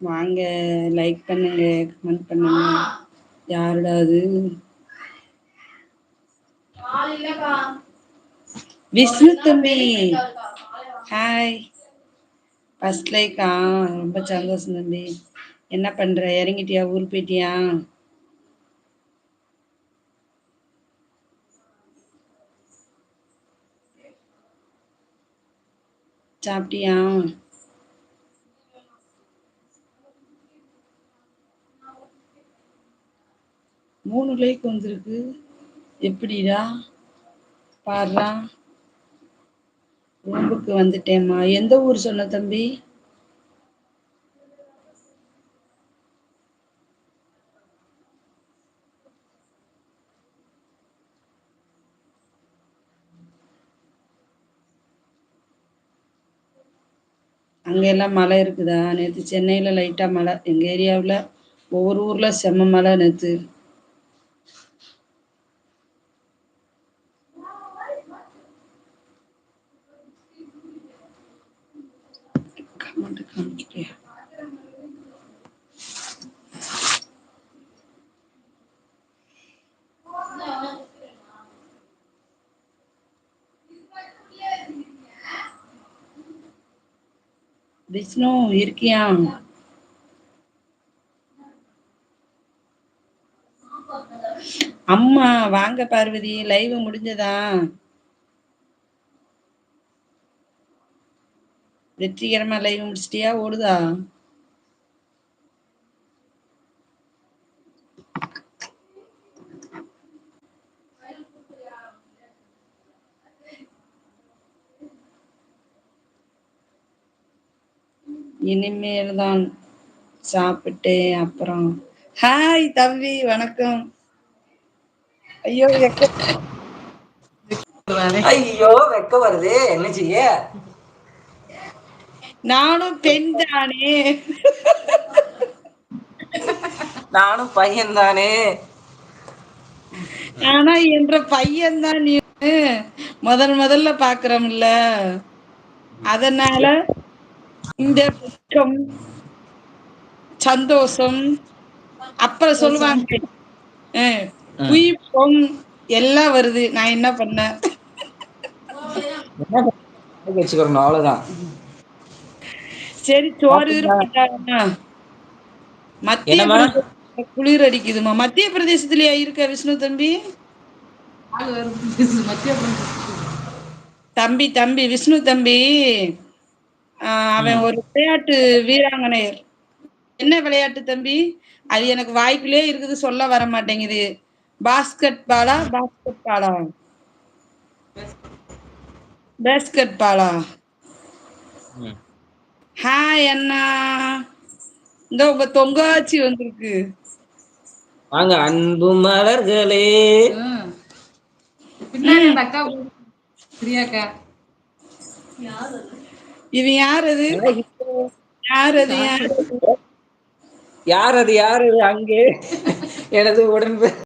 வாங்க லைக் பண்ணுங்க கமெண்ட் பண்ணுங்க. யாருடா அது? விஷ்ணு தம்பி. ஹாய் ஃபர்ஸ்ட் லைக்கா ரொம்ப சந்தோஷம் தம்பி. என்ன பண்ற? இறங்கிட்டியா? ஊருக்கு போயிட்டியா? சாப்பிட்டியா? மூணு லைக் வந்திருக்கு. எப்படிடா? பாடுறா. ரூம்புக்கு வந்துட்டேம்மா. எந்த ஊர் சொன்ன தம்பி? அங்க எல்லாம் மழை இருக்குதா? நேற்று சென்னையில லைட்டா மழை. எங்க ஏரியாவில் ஒவ்வொரு ஊர்ல செம்ம மழை நேற்று கமெண்ட் காமிக்கிறியா விஷ்ணு இருக்கியா? அம்மா வாங்க பார்வதி லைவ் முடிஞ்சதா? வெற்றிகரமா லைவ் முடிச்சிட்டியா? ஓடுதா? இனிமேல் தான் சாப்பிட்டு அப்புறம். ஹாய் தம்பி வணக்கம். ஐயோ வெக்க ஐயோ வெக்க வருது என்ன செய்ய? நானும் பெண் தானே. நானும் பையன் தானே. ஆனா என்ற பையன் தான் நீ. முதல் முதல்ல பாக்குறோம்ல. அதனால இந்த துக்கம் சந்தோஷம் அப்புறம் சொல்லுவாங்க. அஹ், உயிர்ப்பம் எல்லாம் வருது. நான் என்ன வச்சுக்கிறோம் அவ்வளவுதான். சரி சோறு மத்திய குளிர் அடிக்குதுமா மத்திய பிரதேசத்திலயா இருக்க விஷ்ணு தம்பி? தம்பி தம்பி விஷ்ணு தம்பி. ஆஹ் அவன் ஒரு விளையாட்டு வீராங்கனையர். என்ன விளையாட்டு தம்பி? அது எனக்கு வாய்க்குள்ளே இருக்குது சொல்ல வர மாட்டேங்குது. பாஸ்கெட் பாலா பாஸ்கெட் பாலா? பேஸ்கெட். பாலா. ஹாய் அண்ணா. இந்த உங்க தொங்காச்சி வந்திருக்கு. வாங்க அன்பு மலர்களே இது யார் அது? யார் அது யார்? அது? யார் அது யார் அது அங்கே? எனது உடன்பு